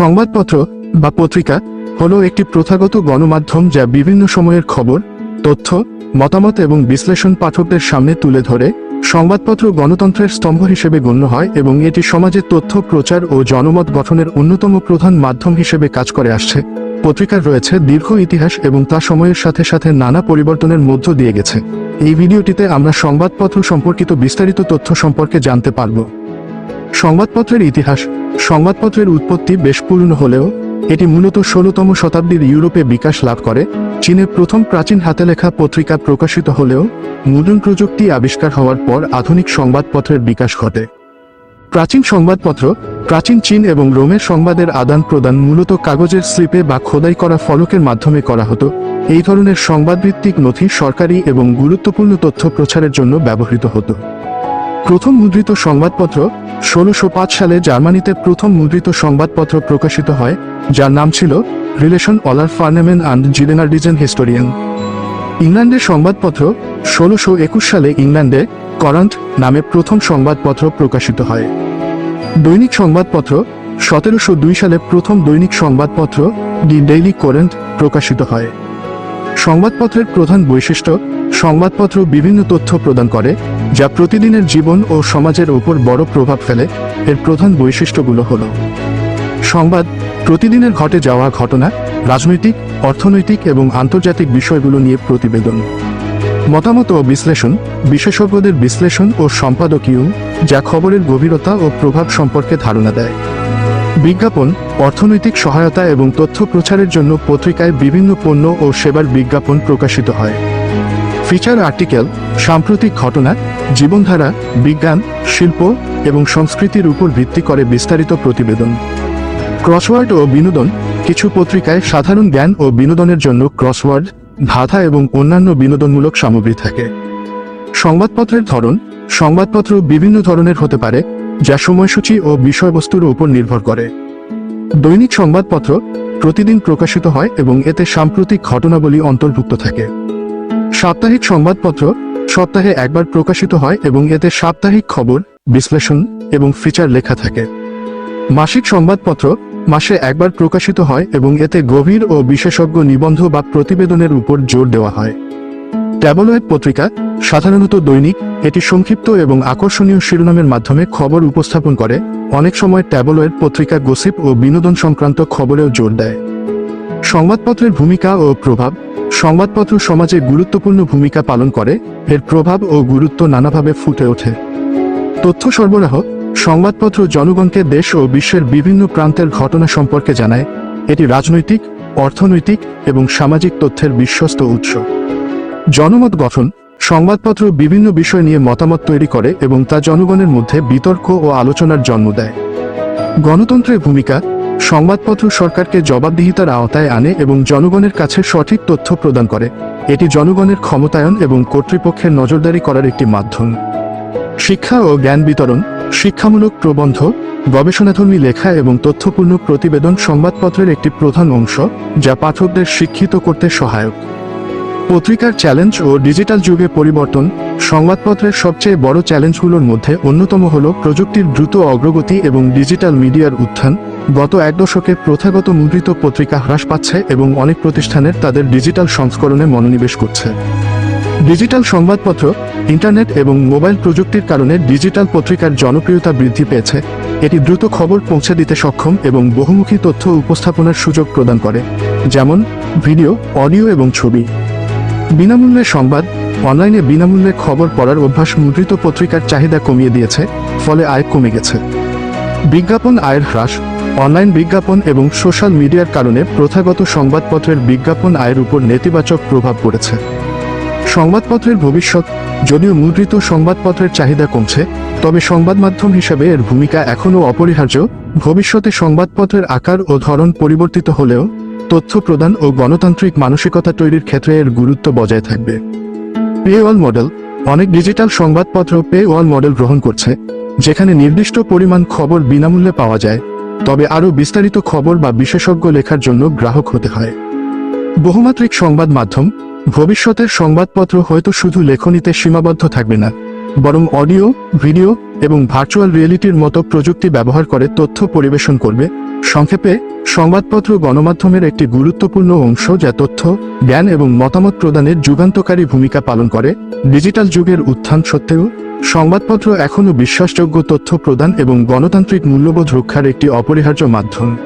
সংবাদপত্র বা পত্রিকা হলো একটি প্রথাগত গণমাধ্যম যা বিভিন্ন সময়ের খবর, তথ্য, মতামত এবং বিশ্লেষণ পাঠকদের সামনে তুলে ধরে, সংবাদপত্র গণতন্ত্রের স্তম্ভ হিসেবে গণ্য হয় এবং এটি সমাজে তথ্য, প্রচার ও জনমত গঠনের অন্যতম প্রধান মাধ্যম হিসেবে কাজ করে আসছে। পত্রিকার রয়েছে দীর্ঘ ইতিহাস এবং তা সময়ের সাথে সাথে নানা পরিবর্তনের মধ্য দিয়ে গেছে। এই ভিডিওটিতে আমরা সংবাদপত্র সম্পর্কিত বিস্তারিত তথ্য সম্পর্কে জানতে পারব। সংবাদপত্রের ইতিহাস। সংবাদপত্রের উৎপত্তি বেশ পুরনো হলেও, এটি মূলত ষোলতম শতাব্দীর ইউরোপে বিকাশ লাভ করে, চীনের প্রথম প্রাচীন হাতে লেখা পত্রিকা প্রকাশিত হলেও মুদ্রণ প্রযুক্তি আবিষ্কার হওয়ার পর আধুনিক সংবাদপত্রের বিকাশ ঘটে। প্রাচীন সংবাদপত্র, প্রাচীন চীন এবং রোমের সংবাদের আদান প্রদান মূলত কাগজের স্লিপে বা খোদাই করা ফলকের মাধ্যমে করা হতো। এই ধরনের সংবাদভিত্তিক নথি সরকারি এবং গুরুত্বপূর্ণ তথ্য প্রচারের জন্য ব্যবহৃত হতো। প্রথম মুদ্রিত সংবাদপত্র ষোলোশো সালে জার্মানিতে প্রথম মুদ্রিত সংবাদপত্র প্রকাশিত হয়, যার নাম ছিল রিলেশন অলার ফার্নেমেন অ্যান্ড জিলেনার্ডিজেন হিস্টোরিয়ান ইংল্যান্ডের সংবাদপত্র ষোলোশো একুশ সালে ইংল্যান্ডে করান্ট নামে প্রথম সংবাদপত্র প্রকাশিত হয়। দৈনিক সংবাদপত্র সতেরোশো দুই সালে প্রথম দৈনিক সংবাদপত্র দি ডেইলি করেন্ট প্রকাশিত হয়। সংবাদপত্রের প্রধান বৈশিষ্ট্য, সংবাদপত্র বিভিন্ন তথ্য প্রদান করে, যা প্রতিদিনের জীবন ও সমাজের ওপর বড় প্রভাব ফেলে। এর প্রধান বৈশিষ্ট্যগুলো হল, সংবাদ, প্রতিদিনের ঘটে যাওয়া ঘটনা, রাজনৈতিক, অর্থনৈতিক এবং আন্তর্জাতিক বিষয়গুলো নিয়ে প্রতিবেদন। মতামত ও বিশ্লেষণ, বিশেষজ্ঞদের বিশ্লেষণ ও সম্পাদকীয়, যা খবরের গভীরতা ও প্রভাব সম্পর্কে ধারণা দেয়। বিজ্ঞাপন, অর্থনৈতিক সহায়তা এবং তথ্য প্রচারের জন্য পত্রিকায় বিভিন্ন পণ্য ও সেবার বিজ্ঞাপন প্রকাশিত হয়। ফিচার আর্টিকেল, সাম্প্রতিক ঘটনা, জীবনধারা, বিজ্ঞান, শিল্প এবং সংস্কৃতির উপর ভিত্তি করে বিস্তারিত প্রতিবেদন। ক্রসওয়ার্ড ও বিনোদন, কিছু পত্রিকায় সাধারণ জ্ঞান ও বিনোদনের জন্য ক্রসওয়ার্ড ধাঁধা এবং অন্যান্য বিনোদনমূলক সামগ্রী থাকে। সংবাদপত্রের ধরন, সংবাদপত্র বিভিন্ন ধরনের হতে পারে যা সময়সূচি ও বিষয়বস্তুর উপর নির্ভর করে। দৈনিক সংবাদপত্র প্রতিদিন প্রকাশিত হয় এবং এতে সাম্প্রতিক ঘটনাবলী অন্তর্ভুক্ত থাকে। সাপ্তাহিক সংবাদপত্র সপ্তাহে একবার প্রকাশিত হয় এবং এতে সাপ্তাহিক খবর, বিশ্লেষণ এবং ফিচার লেখা থাকে। মাসিক সংবাদপত্র মাসে একবার প্রকাশিত হয় এবং এতে গভীর ও বিশেষজ্ঞ নিবন্ধ বা প্রতিবেদনের উপর জোর দেওয়া হয়। ট্যাবলয়েড পত্রিকা, সাধারণত দৈনিক, এটি সংক্ষিপ্ত এবং আকর্ষণীয় শিরোনামের মাধ্যমে খবর উপস্থাপন করে, অনেক সময় ট্যাবলয়েড পত্রিকা গোসিপ ও বিনোদন সংক্রান্ত খবরেও জোর দেয়। সংবাদপত্রের ভূমিকা ও প্রভাব, সংবাদপত্র সমাজে গুরুত্বপূর্ণ ভূমিকা পালন করে, এর প্রভাব ও গুরুত্ব নানাভাবে ফুটে ওঠে। তথ্য সরবরাহ, সংবাদপত্র জনগণকে দেশ ও বিশ্বের বিভিন্ন প্রান্তের ঘটনা সম্পর্কে জানায়, এটি রাজনৈতিক, অর্থনৈতিক এবং সামাজিক তথ্যের বিশ্বস্ত উৎস। জনমত গঠন, সংবাদপত্র বিভিন্ন বিষয় নিয়ে মতামত তৈরি করে এবং তা জনগণের মধ্যে বিতর্ক ও আলোচনার জন্ম দেয়। গণতন্ত্রের ভূমিকা, সংবাদপত্র সরকারকে জবাবদিহিতার আওতায় আনে এবং জনগণের কাছে সঠিক তথ্য প্রদান করে। এটি জনগণের ক্ষমতায়ন এবং কর্তৃপক্ষের নজরদারি করার একটি মাধ্যম। শিক্ষা ও জ্ঞান বিতরণ, শিক্ষামূলক প্রবন্ধ, গবেষণাধর্মী লেখা এবং তথ্যপূর্ণ প্রতিবেদন সংবাদপত্রের একটি প্রধান অংশ, যা পাঠকদের শিক্ষিত করতে সহায়ক। পত্রিকার চ্যালেঞ্জ ও ডিজিটাল যুগে পরিবর্তন, সংবাদপত্রের সবচেয়ে বড় চ্যালেঞ্জগুলোর মধ্যে অন্যতম হল প্রযুক্তির দ্রুত অগ্রগতি এবং ডিজিটাল মিডিয়ার উত্থান। গত এক দশকে প্রথাগত মুদ্রিত পত্রিকা হ্রাস পাচ্ছে এবং অনেক প্রতিষ্ঠানের তাদের ডিজিটাল সংস্করণে মনোনিবেশ করছে। ডিজিটাল সংবাদপত্র, ইন্টারনেট এবং মোবাইল প্রযুক্তির কারণে ডিজিটাল পত্রিকার জনপ্রিয়তা বৃদ্ধি পেয়েছে। এটি দ্রুত খবর পৌঁছে দিতে সক্ষম এবং বহুমুখী তথ্য উপস্থাপনার সুযোগ প্রদান করে, যেমন ভিডিও, অডিও এবং ছবি। বিনামূল্যে সংবাদ, অনলাইনে বিনামূল্যে খবর পড়ার অভ্যাস মুদ্রিত পত্রিকার চাহিদা কমিয়ে দিয়েছে, ফলে আয় কমে গেছে। বিজ্ঞাপন আয়ের হ্রাস, অনলাইন বিজ্ঞাপন এবং সোশ্যাল মিডিয়ার কারণে প্রথাগত সংবাদপত্রের বিজ্ঞাপন আয়ের উপর নেতিবাচক প্রভাব পড়েছে। সংবাদপত্রের ভবিষ্যৎ, যদিও মুদ্রিত সংবাদপত্রের চাহিদা কমছে, তবে সংবাদ মাধ্যম হিসেবে এর ভূমিকা এখনও অপরিহার্য। ভবিষ্যতে সংবাদপত্রের আকার ও ধরন পরিবর্তিত হলেও তথ্য প্রদান ও গণতান্ত্রিক মানসিকতা তৈরির ক্ষেত্রে এর গুরুত্ব বজায় থাকবে। পে ওয়াল মডেল অনেক ডিজিটাল সংবাদপত্র পে ওয়াল মডেল গ্রহণ করছে, যেখানে নির্দিষ্ট পরিমাণ খবর বিনামূল্যে পাওয়া যায়, তবে আরও বিস্তারিত খবর বা বিশেষজ্ঞ লেখার জন্য গ্রাহক হতে হয়। বহুমাত্রিক সংবাদ মাধ্যম, ভবিষ্যতের সংবাদপত্র হয়তো শুধু লেখনীতে সীমাবদ্ধ থাকবে না বরং অডিও, ভিডিও এবং ভার্চুয়াল রিয়েলিটির মতো প্রযুক্তি ব্যবহার করে তথ্য পরিবেশন করবে। সংক্ষেপে, সংবাদপত্র গণমাধ্যমের একটি গুরুত্বপূর্ণ অংশ যা তথ্য, জ্ঞান এবং মতামত প্রদানের যুগান্তকারী ভূমিকা পালন করে। ডিজিটাল যুগের উত্থান সত্ত্বেও, সংবাদপত্র এখনও বিশ্বাসযোগ্য তথ্য প্রদান এবং গণতান্ত্রিক মূল্যবোধ রক্ষার একটি অপরিহার্য মাধ্যম।